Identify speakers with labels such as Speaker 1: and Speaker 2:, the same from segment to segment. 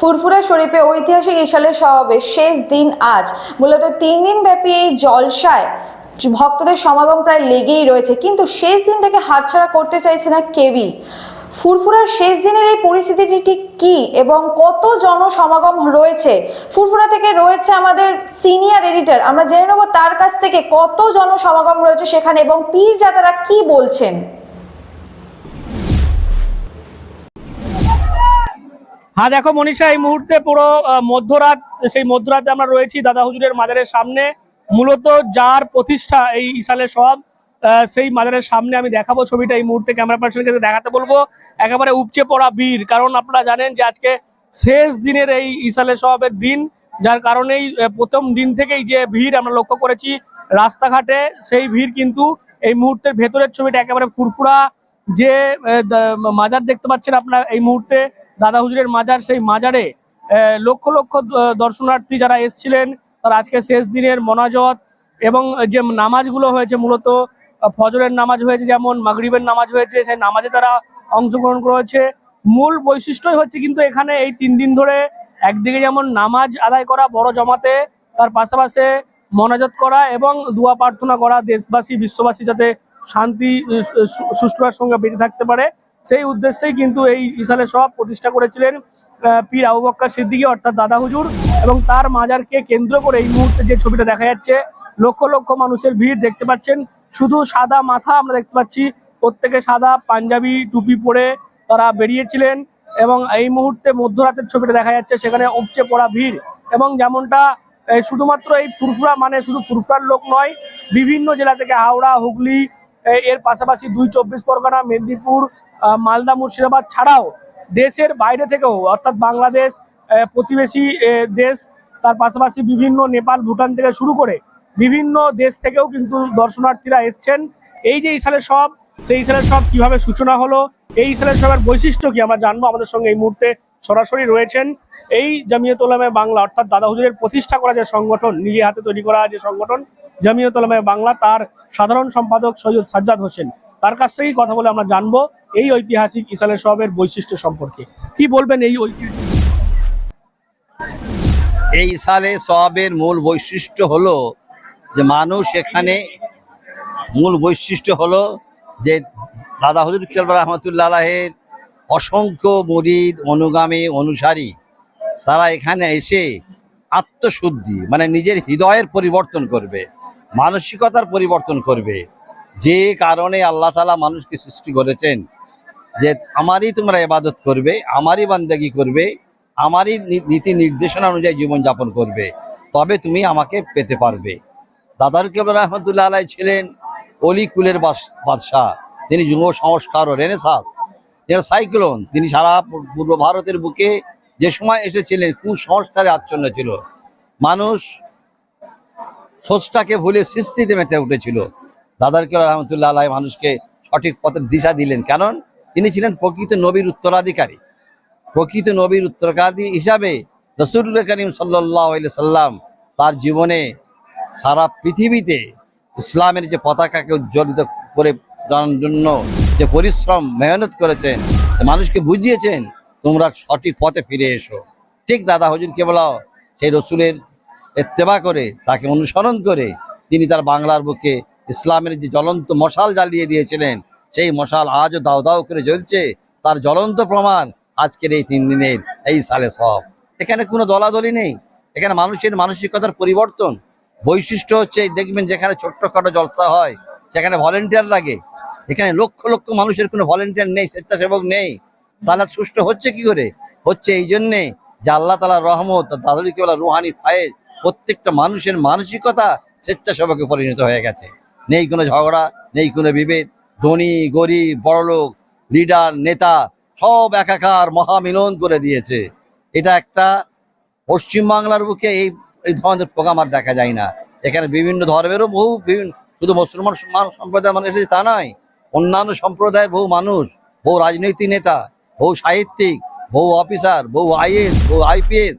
Speaker 1: ফুরফুরা শরীফে ঐতিহাসিক ইশালের সমাবেশ শেষ দিন আজ। মূলত তিন দিন ব্যাপী এই জলসায় ভক্তদের সমাগম প্রায় লেগেই রয়েছে। কিন্তু শেষ দিনটাকে হাতছাড়া করতে চাইছে না কেউই। ফুরফুরার শেষ দিনের এই পরিস্থিতিটি ঠিক কি এবং কত জনসমাগম রয়েছে? ফুরফুরা থেকে রয়েছে আমাদের সিনিয়র এডিটর। আমরা জেনে নেব তার কাছ থেকে কত জনসমাগম রয়েছে সেখানে এবং পীর যাতারা কি বলছেন?
Speaker 2: হ্যাঁ দেখো মনীষা, এই মুহূর্তে পুরো মধ্যরাত, সেই মধ্যরাতে আমরা রয়েছি দাদা হুজুরের মাজারের সামনে। মূলত যার প্রতিষ্ঠা এই ইসালের সব সেই মাজারের সামনে আমি দেখাবো ছবিটা এই মুহূর্তে ক্যামেরা পার্সনকে দেখাতে বলব। একেবারে উপচে পড়া ভিড়, কারণ আপনারা জানেন যে আজকে শেষ দিনের এই ইসালের সবের দিন, যার কারণেই প্রথম দিন থেকেই যে ভিড় আমরা লক্ষ্য করেছি রাস্তাঘাটে, সেই ভিড় কিন্তু এই মুহূর্তের ভেতরের ছবিটা একেবারে ফুরফুরা যে মাজার দেখতে পাচ্ছেন আপনারা, এই মুহূর্তে দাদা হুজুরের মাজার, সেই মাজারে লক্ষ লক্ষ দর্শনার্থী যারা এসছিলেন, তারা আজকে শেষ দিনের মনাজত এবং যে নামাজগুলো হয়েছে মূলত ফজরের নামাজ হয়েছে যেমন, মাগরিবের নামাজ হয়েছে, সেই নামাজে তারা অংশগ্রহণ করেছে। মূল বৈশিষ্ট্যই হচ্ছে কিন্তু এখানে এই তিন দিন ধরে একদিকে যেমন নামাজ আদায় করা বড় জমাতে, তার পাশাপাশি মনাজত করা এবং দোয়া প্রার্থনা করা দেশবাসী, বিশ্ববাসী যাতে শান্তি আহ, সু- সুষ্ঠুতার সঙ্গে বেঁচে থাকতে পারে। সেই উদ্দেশ্যেই কিন্তু এই ইসালের সব প্রতিষ্ঠা করেছিলেন পীর আবু বক্কর সিদ্দিকী অর্থাৎ দাদা হুজুর। এবং তার মাজারকে কেন্দ্র করে এই মুহূর্তে যে ছবিটা দেখা যাচ্ছে লক্ষ লক্ষ মানুষের ভিড় দেখতে পাচ্ছেন। শুধু সাদা মাথা আমরা দেখতে পাচ্ছি প্রত্যেকে সাদা পাঞ্জাবি টুপি পরে তারা বেরিয়েছিলেন। এবং এই মুহূর্তে মধ্যরাতের ছবিটা দেখা যাচ্ছে সেখানে উপচে পড়া ভিড়। এবং যেমনটা শুধুমাত্র এই ফুরফুরা মানে শুধু ফুরফুরার লোক নয় বিভিন্ন জেলা থেকে হাওড়া হুগলি এর পাশাপাশি দুই চব্বিশ পরগনা, মেদিনীপুর মালদা, মুর্শিদাবাদ ছাড়াও দেশের বাইরে থেকেও, অর্থাৎ বাংলাদেশ প্রতিবেশী দেশ, তার পাশাপাশি বিভিন্ন নেপাল, ভুটান থেকে শুরু করে বিভিন্ন দেশ থেকেও কিন্তু দর্শনার্থীরা এসছেন। এই যে ইসালের সব, সেই ইসালের সব কীভাবে সূচনা হলো, এই ইসালের সবের বৈশিষ্ট্য কি আমরা জানব? আমাদের সঙ্গে এই মুহূর্তে সরাসরি রয়েছেন এই জামিয়ত ওলামায়ে বাংলা, অর্থাৎ দাদা হুজুরের প্রতিষ্ঠা করা যে সংগঠন নিজে হাতে তৈরি করা যে সংগঠন জামিয়ত বাংলা তার সাধারণ সম্পাদক সৈয়দ সাজ্জাদ হোসেন। তার কাছ থেকেই কথা বলে আমরা জানব এই ঐতিহাসিক ইসালের সবের বৈশিষ্ট্য সম্পর্কে। কি বলবেন এই ঐতিহাসিক
Speaker 3: এই সালে সবের মূল বৈশিষ্ট্য হলো যে মানুষ এখানে মূল বৈশিষ্ট্য হলো যে দাদা হজুর কেলবা রহমতুল্লাহ আলাহের অসংখ্য মরিদ অনুগামী অনুসারী, তারা এখানে এসে আত্মশুদ্ধি মানে নিজের হৃদয়ের পরিবর্তন করবে। মানসিকতার পরিবর্তন করবে। যে কারণে আল্লাহ তালা মানুষকে সৃষ্টি করেছেন যে আমারই তোমরা ইবাদত করবে, আমারই বান্দাগি করবে, আমারই নীতি নির্দেশনা অনুযায়ী জীবনযাপন করবে, তবে তুমি আমাকে পেতে পারবে। দাদার কেবল রহমতুল্লাহ আলাই ছিলেন অলি কুলের বাস- বাদশাহ তিনি যুব সংস্কার ও রেনেসাস তিনি সাইক্লোন, তিনি সারা পূর্ব ভারতের বুকে যে সময় এসেছিলেন, কুসংস্কারে আচ্ছন্ন ছিল। মানুষ সোচটাকে ভুলে সৃষ্টিতে মেতে উঠেছিল। দাদার কেবল রহমতুল্লাহ আলাই মানুষকে সঠিক পথের দিশা দিলেন। কারণ তিনি ছিলেন প্রকৃত নবীর উত্তরাধিকারী। প্রকৃত নবীর উত্তরাধিকারী হিসাবে রসুল্লাহ করিম সাল্লাহ সাল্লাম তার জীবনে সারা পৃথিবীতে ইসলামের যে পতাকাকে উজ্জ্বলিত করে জানার জন্য যে পরিশ্রম, মেহনত করেছেন মানুষকে বুঝিয়েছেন, তোমরা সঠিক পথে ফিরে এসো। ঠিক দাদা হুজুরকে বলা সেই রসুলের এত্তেবা করে, তাকে অনুসরণ করে তিনি তার বাংলার বুকে ইসলামের যে জ্বলন্ত মশাল জ্বালিয়ে দিয়েছিলেন, সেই মশাল আজও দাও দাও করে জ্বলছে, তার জ্বলন্ত প্রমাণ আজকের এই তিন দিনের এই সালে সব। এখানে কোনো দলাদলি নেই, এখানে মানুষের মানসিকতার পরিবর্তন। বৈশিষ্ট্য হচ্ছে, দেখবেন যেখানে ছোট্টখাটো জলসা হয়, সেখানে ভলেন্টিয়ার লাগে। এখানে লক্ষ লক্ষ মানুষের কোনো ভলেন্টিয়ার নেই, স্বেচ্ছাসেবক নেই। তাহলে সুষ্ঠু হচ্ছে কি করে? হচ্ছে এই জন্যে যে আল্লাহ তালার রহমত দাদুরিকে বলা রুহানি ফায়েজ প্রত্যেকটা মানুষের মানসিকতা স্বেচ্ছাসেবকে পরিণত হয়ে গেছে। নেই কোনো ঝগড়া, নেই কোনো বিভেদ। ধনী, গরিব, বড়লোক, লিডার, নেতা, সব একাকার মহামিলন করে দিয়েছে। এটা একটা পশ্চিমবাংলার বুকে এই এই ধরনের প্রোগ্রাম আর দেখা যায় না। এখানে বিভিন্ন ধর্মেরও বহু বিভিন্ন শুধু মুসলমান মান- সম্প্রদায়ের মানুষ তা নয়। অন্যান্য সম্প্রদায়ের বহু মানুষ, বহু রাজনৈতিক নেতা, বহু সাহিত্যিক, বহু অফিসার, বহু আইএস, বহু আইপিএস,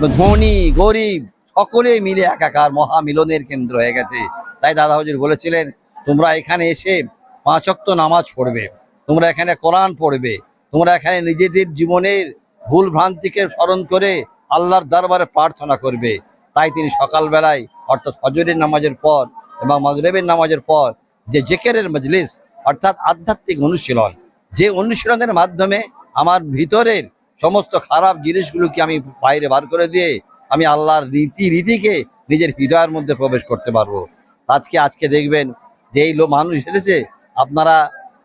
Speaker 3: ধনী, গরিব সকলেই মিলে একাকার মহামিলনের কেন্দ্র হয়ে গেছে। তাই দাদা হজুর বলেছিলেন, তোমরা এখানে এসে পাঁচক্ত নামাজ পড়বে, তোমরা এখানে কোরআন পড়বে, তোমরা এখানে নিজেদের জীবনের ভুল ভ্রান্তিকে স্মরণ করে আল্লাহর দরবারে প্রার্থনা করবে। তাই তিনি সকালবেলায়, অর্থাৎ ফজরের নামাজের পর এবং মগরেবের নামাজের পর যে জেকেরের মজলিস, অর্থাৎ আধ্যাত্মিক অনুশীলন, যে অনুশীলনের মাধ্যমে আমার ভিতরের সমস্ত খারাপ জিনিসগুলোকে আমি বাইরে বার করে দিয়ে আমি আল্লাহর রীতি রীতিকে নিজের হৃদয়ের মধ্যে প্রবেশ করতে পারব। আজকে আজকে দেখবেন যে এই মানুষ এসেছে, আপনারা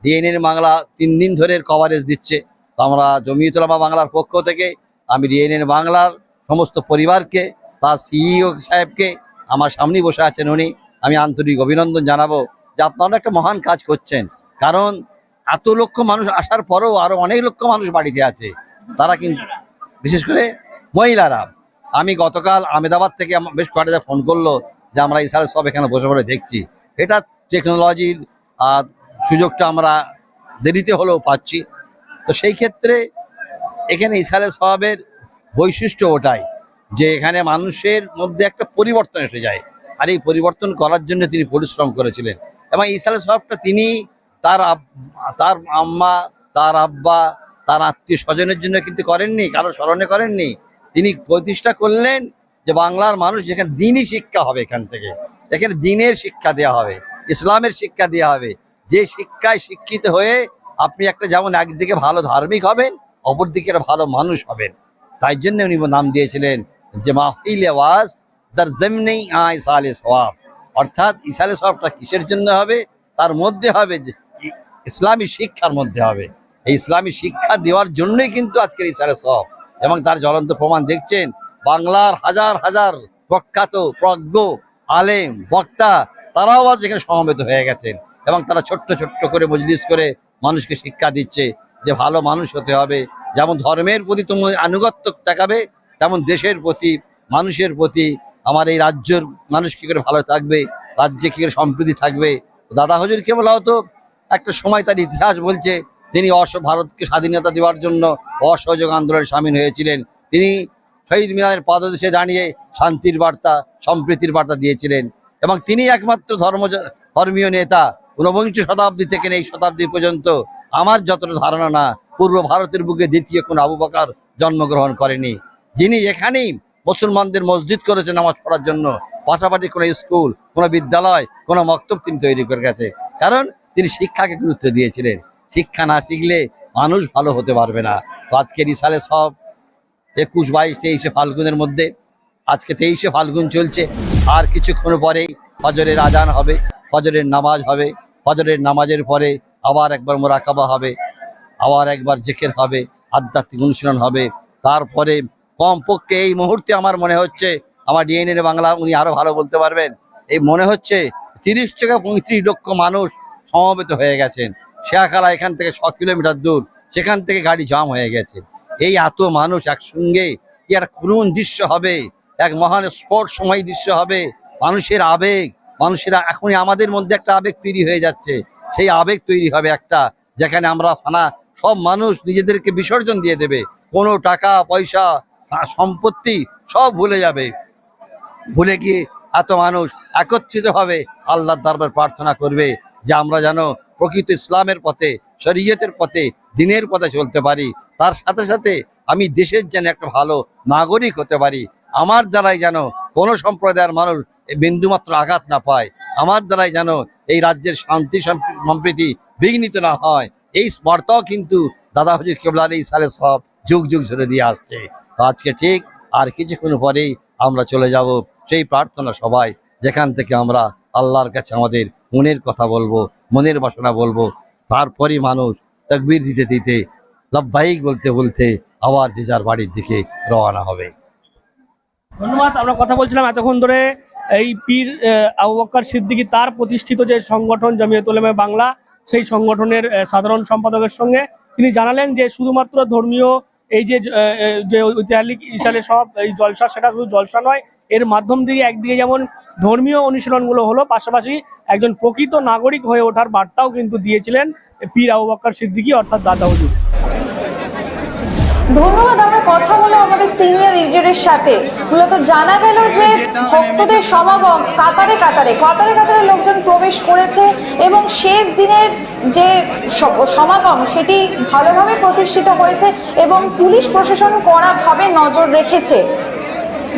Speaker 3: ডিএনএর বাংলা তিন দিন ধরে কভারেজ দিচ্ছে। তো আমরা জমিয়তুলামা বাংলার পক্ষ থেকে আমি ডিএনএর বাংলার সমস্ত পরিবারকে, তার সিইও সাহেবকে, আমার সামনেই বসে আছেন উনি, আমি আন্তরিক অভিনন্দন জানাব যে আপনারা একটা মহান কাজ করছেন। কারণ এত লক্ষ মানুষ আসার পরেও আরও অনেক লক্ষ মানুষ বাড়িতে আছে। তারা কিন্তু, বিশেষ করে মহিলারা। আমি গতকাল আহমেদাবাদ থেকে বেশ কয়েকটা ফোন করল যে আমরা ইসারে সব এখানে বসে বসে দেখছি। এটা টেকনোলজির সুযোগটা আমরা দেরিতে হলেও পাচ্ছি। তো সেই ক্ষেত্রে এখানে ইসালে সবের বৈশিষ্ট্য ওটাই যে এখানে মানুষের মধ্যে একটা পরিবর্তন এসে যায়। আর এই পরিবর্তন করার জন্য তিনি পরিশ্রম করেছিলেন। এবং ইসালে সবটা তিনি তার তার আম্মা, তার আব্বা, তার আত্মীয় স্বজনের জন্য কিন্তু করেননি, কারও স্মরণে করেননি। তিনি প্রতিষ্ঠা করলেন যে বাংলার মানুষ যেখানে দিনই শিক্ষা হবে এখান থেকে। এখানে দিনের শিক্ষা দেওয়া হবে, ইসলামের শিক্ষা দেওয়া হবে। যে শিক্ষায় শিক্ষিত হয়ে আপনি একটা যেমন একদিকে ভালো ধার্মিক হবেন, অপরদিকে একটা ভালো মানুষ হবেন। তাই জন্য উনি নাম দিয়েছিলেন যে মাহফিল আওয়াজ দার জমনেই আয় সালে সওয়াব। অর্থাৎ ইসালে সওয়াবটা কিসের জন্য হবে? তার মধ্যে হবে যে ইসলামী শিক্ষার মধ্যে হবে। এই ইসলামী শিক্ষা দেওয়ার জন্যই কিন্তু আজকের ইসালে সব এবং তার জ্বলন্ত প্রমাণ দেখছেন বাংলার হাজার হাজার প্রখ্যাত, প্রজ্ঞ, আলেম, বক্তা, তারাও আজ এখানে সমবেত হয়ে গেছেন এবং তারা ছোট্ট ছোট্ট করে মজলিস করে মানুষকে শিক্ষা দিচ্ছে যে ভালো মানুষ হতে হবে। যেমন ধর্মের প্রতি তুমি আনুগত্য দেখাবে, তেমন দেশের প্রতি, মানুষের প্রতি আমার এই রাজ্যের মানুষ কী করে ভালো থাকবে, রাজ্যে কী করে সম্প্রীতি থাকবে। দাদা হজুরকে বলা হতো একটা সময় তার ইতিহাস বলছে তিনি অস, ভারতকে স্বাধীনতা দেওয়ার জন্য অসহযোগ আন্দোলনে সামিল হয়েছিলেন। তিনি শহীদ মিনারের পাদদেশে দাঁড়িয়ে শান্তির বার্তা, সম্প্রীতির বার্তা দিয়েছিলেন এবং তিনি একমাত্র ধর্ম, ধর্মীয় নেতা। ঊনবিংশ শতাব্দী থেকে এই শতাব্দী পর্যন্ত আমার যতটা ধারণা না, পূর্ব ভারতের বুকে দ্বিতীয় কোনো আবু বকর জন্মগ্রহণ করেনি। যিনি এখানেই মুসলমানদের মসজিদ করেছেন নামাজ পড়ার জন্য, পাশাপাশি কোনো স্কুল, কোনো বিদ্যালয়, কোনো মক্তব তিনি তৈরি করে গেছে। কারণ তিনি শিক্ষাকে গুরুত্ব দিয়েছিলেন। শিক্ষা না শিখলে মানুষ ভালো হতে পারবে না। তো আজকে ইসালে সব একুশ, বাইশ, তেইশে ফাল্গুনের মধ্যে, আজকে তেইশে ফাল্গুন চলছে। আর কিছুক্ষণ পরেই ফজরের আজান হবে, ফজরের নামাজ হবে, ফজরের নামাজের পরে আবার একবার মোরাকাবা হবে, আবার একবার জেকের হবে, আধ্যাত্মিক অনুশীলন হবে। তারপরে কমপক্ষে এই মুহূর্তে আমার মনে হচ্ছে, আমার ডিএনএ বাংলা উনি আরও ভালো বলতে পারবেন। এই মনে হচ্ছে তিরিশ থেকে পঁয়ত্রিশ লক্ষ মানুষ সমবেত হয়ে গেছেন। শেয়াখালা এখান থেকে ছ কিলোমিটার দূর, সেখান থেকে গাড়ি জাম হয়ে গেছে। এই এত মানুষ একসঙ্গে, কি করুণ দৃশ্য হবে? এক মহান স্পট সময় দৃশ্য হবে। মানুষের আবেগ, মানুষেরা এখনই আমাদের মধ্যে একটা আবেগ তৈরি হয়ে যাচ্ছে। সেই আবেগ তৈরি হবে একটা, যেখানে আমরা ফানা, সব মানুষ নিজেদেরকে বিসর্জন দিয়ে দেবে। কোনো টাকা, পয়সা সম্পত্তি সব ভুলে যাবে। ভুলে গিয়ে এত মানুষ একত্রিত হবে, আল্লাহর দরবার প্রার্থনা করবে যে আমরা যেন প্রকৃত ইসলামের পথে, শরীয়তের পথে, দিনের পথে চলতে পারি। তার সাথে সাথে আমি দেশের যেন একটা ভালো নাগরিক হতে পারি। আমার দ্বারাই যেন কোনো সম্প্রদায়ের মানুষ বিন্দুমাত্র আঘাত না পায়। আমার দ্বারাই যেন এই রাজ্যের শান্তি সম্প্রী- সম্প্রীতি বিঘ্নিত না হয়। এই বার্তাও কিন্তু দাদা হজির কেবলার এই সালে সব যুগ যুগ ধরে দিয়ে আসছে। আজকে ঠিক আর কিছুক্ষণ পরেই আমরা চলে যাব। সেই প্রার্থনা সবাই যেখান থেকে আমরা আল্লাহর কাছে আমাদের মনের কথা বলব, মনের বাসনা বলব। তারপরই মানুষ তকবীর দিতে দিতে লব্বাইক বলতে বলতে আবার যে যার বাড়ির দিকে রওনা হবে।
Speaker 2: ধন্যবাদ, আমরা কথা বলছিলাম এতক্ষণ ধরে এই পীর আবু বক্কর সিদ্দিকী তার প্রতিষ্ঠিত যে সংগঠন জমিয়ত উলেমা বাংলা, সেই সংগঠনের সাধারণ সম্পাদকের সঙ্গে। তিনি জানালেন যে শুধুমাত্র ধর্মীয় এই যে যে ঐতিহাসিক ইসালে সব এই জলসা, সেটা শুধু জলসা নয়, এর মাধ্যম দিয়ে একদিকে যেমন ধর্মীয় অনুশীলনগুলো হলো, পাশাপাশি একজন প্রকৃত নাগরিক হয়ে ওঠার বার্তাও কিন্তু দিয়েছিলেন পীর আবু বক্কর সিদ্দিকী, অর্থাৎ দাদা হুজুর।
Speaker 1: ধন্যবাদ কথা হলো আমাদের সিনিয়র লিডারের সাথে। মূলত জানা গেল যে ভক্তদের সমাগম কাতারে কাতারে। কাতারে কাতারে লোকজন প্রবেশ করেছে এবং শেষ দিনের যে সমাগম সেটি ভালোভাবে প্রতিষ্ঠিত হয়েছে এবং পুলিশ প্রশাসন কড়াভাবে নজর রেখেছে।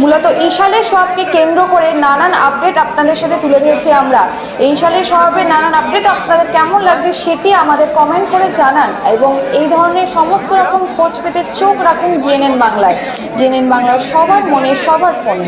Speaker 1: মূলত ইশালের সোহাবকে কেন্দ্র করে নানান আপডেট আপনাদের সাথে তুলে ধরছি আমরা। এই সোহাবের নানান আপডেট আপনাদের কেমন লাগছে সেটি আমাদের কমেন্ট করে জানান এবং এই ধরনের সমস্ত রকম খোঁজ পেতে চোখ রাখুন জেনেন বাংলায়। জেনেন বাংলার সবার মনে সবার ফোনে।